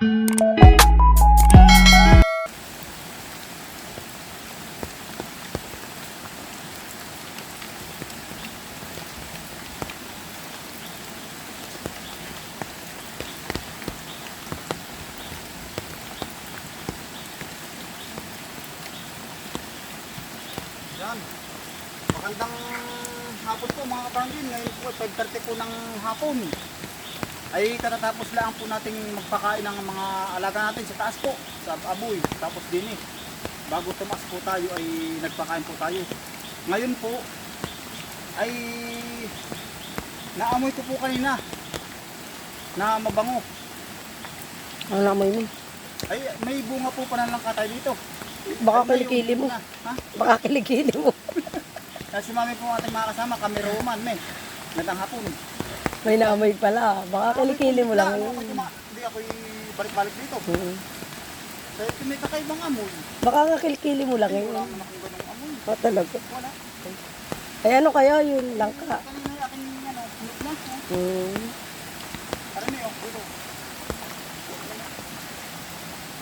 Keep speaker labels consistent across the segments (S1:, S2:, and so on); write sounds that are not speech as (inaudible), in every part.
S1: Yan. Magandang hapon po mga kapangin. Ngayon po, 5.30 po ng hapon. Ay katatapos lang po nating magpakain ng mga alaga natin sa taas po, sa aboy. Tapos din eh, bago tumaas po tayo ay nagpakain po tayo. Ngayon po, ay naamoy ko po kanina na mabango.
S2: Ang lamoy mo.
S1: Ay may bunga po pa na lang katay dito.
S2: Baka kilikili mo.
S1: Ha?
S2: Baka kilikili mo.
S1: Kasi mami po ating mga kasama, kami Roman, eh. Magandang hapon.
S2: May naamoy pala. Baka kilikili mo lang.
S1: Hindi ako, balik-balik dito.
S2: Mm.
S1: Kaya may kakaibang amoy.
S2: Baka nga kilikili mo lang
S1: Ay,
S2: yun.
S1: wala naman akong ganong amoy.
S2: Oh, talaga.
S1: Wala.
S2: Ay ano kaya yun? Langka.
S1: Kanina yung aking ano, na. oh.
S2: Mm.
S1: Parang may oh, dito.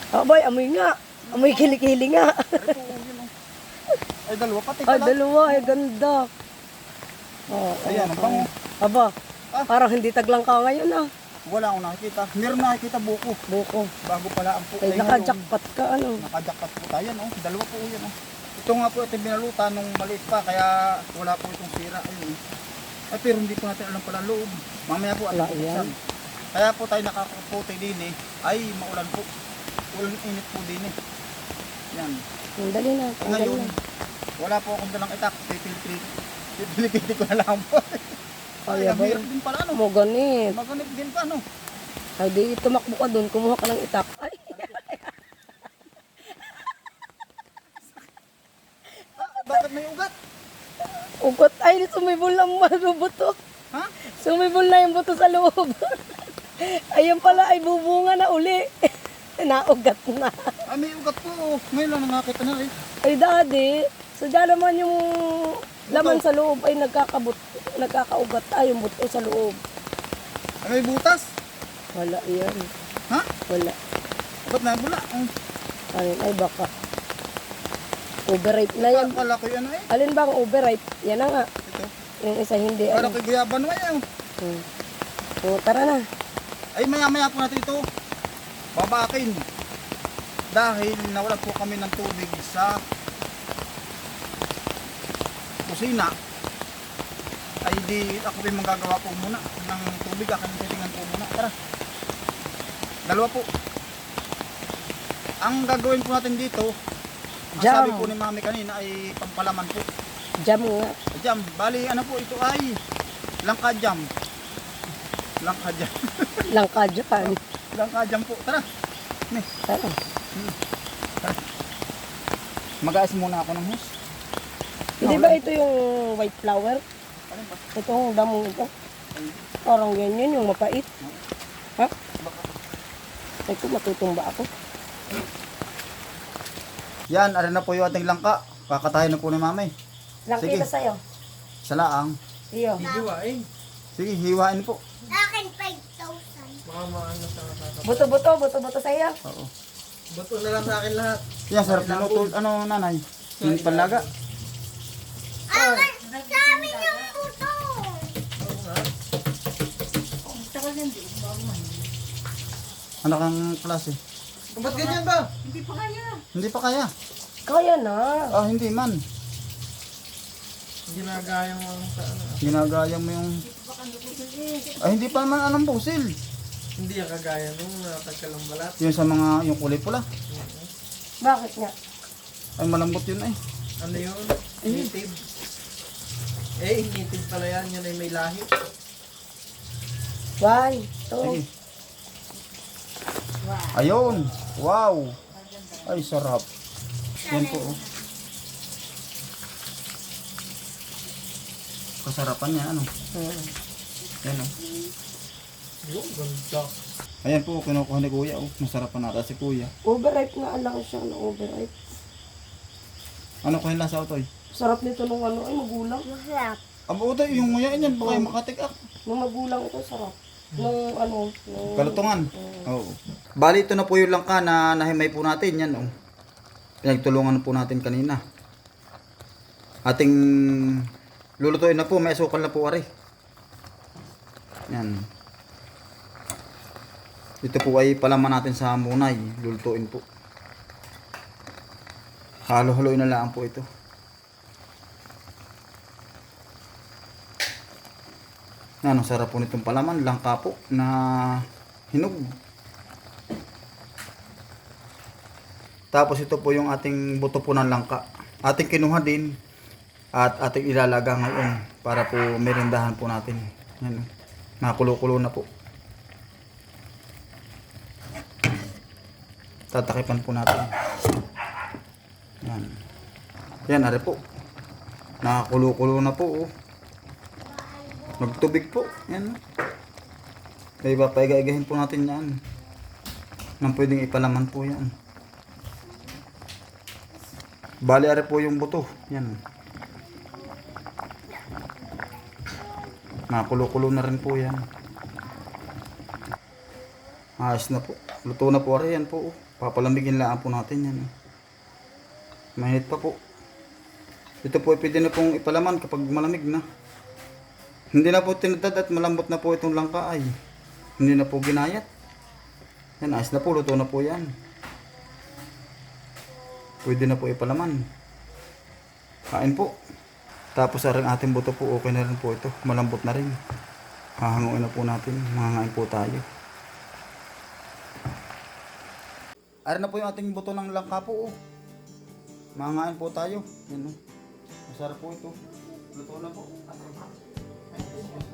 S2: Oh boy, amoy nga. Amoy kilikili nga.
S1: Oh. Ay, dalawa pati
S2: Ay,
S1: pala.
S2: dalawa. Ay, ganda. Oh,
S1: Ayan, ang bango.
S2: Aba,
S1: Ah.
S2: parang hindi taglangka ngayon ah.
S1: Wala akong nakikita. Meron nakikita buko.
S2: Buko.
S1: Bago pala ang po.
S2: Ay, nakajakpat ka ano.
S1: Nakajakpat po tayo, no? Dalawa po yan, oh. Ito nga po ito binalutan nung maliit pa, kaya wala po itong sira. Ayun, eh. Ay, pero hindi po natin alam pala loob. Mamaya po
S2: yan.
S1: buksan. Kaya po tayo nakakuputi din eh. Ay, maulan po. Ulan init po din eh. Yan.
S2: Ang dali na. Ang dali
S1: Ngayon,
S2: na.
S1: wala po akong dalang itak. Pipilipili ko na lang po. (laughs) Ay,
S2: Ay,
S1: ang
S2: abay.
S1: hirap din pala, ano?
S2: Mo ganit.
S1: Maganip din pa, no?
S2: Ay, di tumakbo ka dun. Kumuha ka ng itak. Ay, (laughs)
S1: Ah, bakit may ugat?
S2: ugot. Ay, sumibol lang mga buto.
S1: Ha?
S2: Sumibol na yung buto sa loob. (laughs) Ayun pala ay bubunga na uli. (laughs) Naugat na.
S1: Ay, may ugat po. Ngayon lang nakakita na eh.
S2: Ay daddy, sadya naman yung laman sa loob ay nagkakabut, nagkakaugat ay yung buto sa loob.
S1: Ay, may butas.
S2: Wala yan.
S1: Ha?
S2: Wala.
S1: Ba't na bula? Oh.
S2: Ayun, ay baka. Overripe na yan.
S1: Kala ko yung ano eh.
S2: Alin ba ang overripe? Yan na nga.
S1: Ito.
S2: Yung isa hindi.
S1: Kala
S2: Ano.
S1: ko guyaban mo eh.
S2: Hmm. Oh, tara na.
S1: Ay maya maya po natin ito. Babakin. Dahil nawalan po kami ng tubig sa kusina. Ay di ako rin manggagawa po muna ng tubig. Akin titingan po muna. Tara. Dalawa po. Ang gagawin po natin dito, ang
S2: Jam.
S1: sabi po ni mami kanina ay pampalaman po.
S2: Jam nga.
S1: Jam. Bali, ano po ito ay langka jam. Langka jam. (laughs)
S2: Langka dyan.
S1: langka jam po. Tara. Ni,
S2: Tara.
S1: mag-aas muna ako ng hus.
S2: Hindi ba ito yung white flower?
S1: Ano?
S2: Itong damong ito. Parang ganyan yung mapait. Ha? Ito matutumba ako.
S1: Yan, arin na po yung ating langka. Kakatayin na po ni mamay.
S2: Lang
S1: Sige.
S2: kita sa'yo.
S1: Sa laang.
S2: Iyo.
S1: Sige, hiwain po.
S3: Akin 5,000.
S2: Buto-buto, buto-buto sa'yo.
S1: Oo.
S4: Bato na lang sa akin lahat.
S1: Yan, sarap na luto. Ano, nanay? Yung panlaga.
S3: Akin, sa amin yung puto.
S1: Ano kang klase?
S4: Ba't ganyan ba?
S1: Hindi pa kaya.
S2: Kaya na.
S1: Ah, hindi man.
S4: Ginagaya mo ang sa ano.
S1: Ginagaya mo yung... Ay, hindi pa man anong pusil.
S4: Hindi ang kagaya nung natagkalang balat.
S1: Yung sa mga, yung kulay pula.
S2: Bakit nga?
S1: Ay, malambot yun ay.
S4: Ano yun? Native. Eh, native pala yan. Yan ay may lahi.
S2: One, two.
S1: Sige. Ayun. Wow. Ay, sarap. Yan po. Oh. Kasarapan niya, ano?
S2: Hmm.
S1: Yan, oh.
S4: Yung ganda.
S1: Ayan po, kinukuha ni Kuya. Oh. Masarapan nata si Kuya.
S2: Overripe nga lang siya na overripe.
S1: Ano kayo lasa utoy?
S2: Sarap nito nung ano, ay magulang.
S3: Masarap.
S1: Aba, utoy, yung nguyain yan. Baka yung makatik ah.
S2: Nung magulang ito, sarap. Nung ano, nung...
S1: Kalutungan. Oo. Bali, ito na po yung langka na nahimay po natin. Yan, oh. Pinagtulungan po natin kanina. Ating lulutuin na po. May asukal na po, ari. Yan. Ito po ay palaman natin sa munay. Lulutuin po. Halo-haloy na lang po ito. Ano, sarap po nitong palaman. Langka po na hinog. Tapos ito po yung ating buto po ng langka. Ating kinuha din at ating ilalaga ngayon para po merindahan po natin. Yan. Nakulo-kulo na po. Tatakipan po natin. Yan. Yan, ari po. Nakakulo-kulo na po. Oh. Nagtubig po. Yan. Kaya papaiga-igahin po natin yan. Nang pwedeng ipalaman po yan. Bali, ari po yung buto. Yan. Nakulo-kulo na rin po yan. Ayos na po. Luto na po ari yan po. oh. Papalamigin lang po natin yan. Mainit pa po. Ito po pwede na pong ipalaman kapag malamig na. Hindi na po tinatad at malambot na po itong langka ay. Hindi na po ginayat. Yan, ayos na po. Luto na po yan. Pwede na po ipalaman. Kain po. Tapos ang ating buto po, okay na rin po ito. Malambot na rin. Hahanguin na po natin. Mangangain po tayo. Ayan na po yung ating buto ng langka po. Oh. Mangangain po tayo. Yan oh. Masarap po ito. Luto na po.
S5: Thank you.